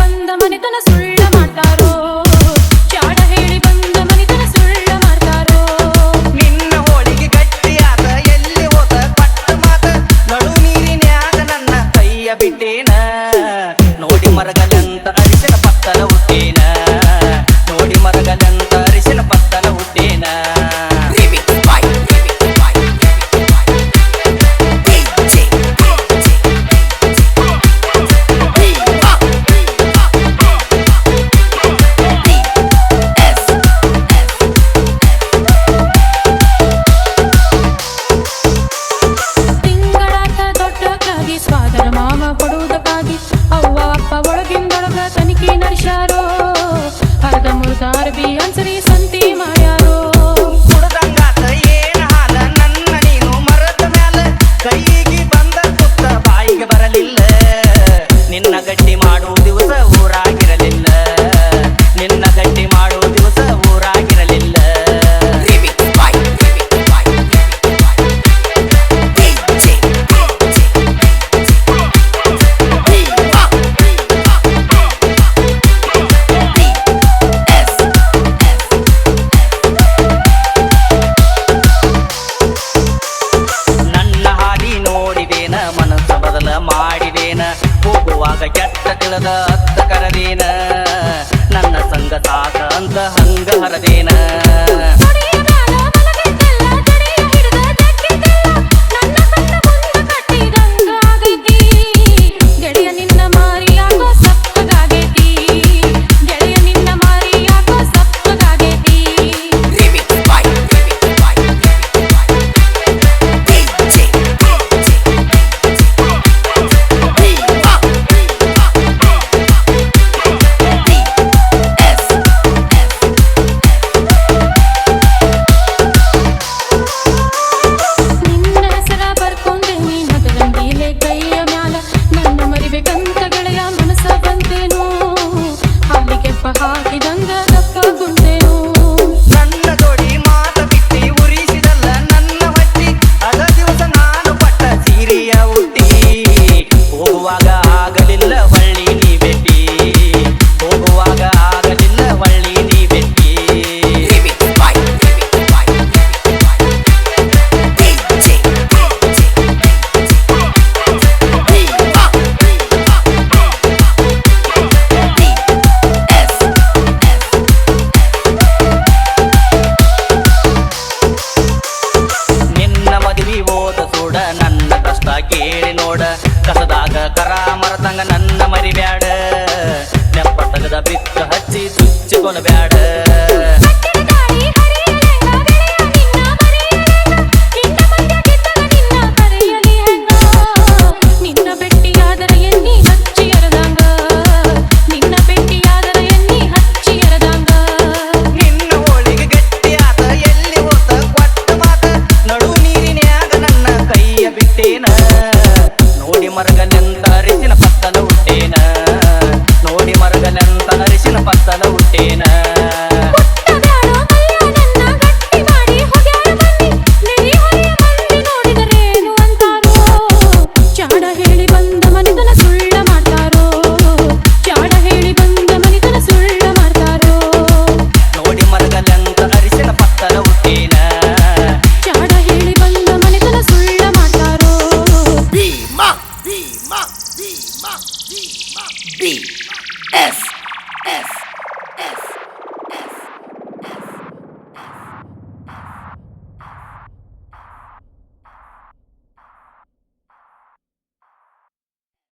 బంధమని తన సుళ్ళు ಕಾಣದ ಅತ್ತ ಕರದೇನ ನನ್ನ ಸಂಗ ಸಾಕ ಅಂತ ಹಂಗ ಹರದೇನ. gonna be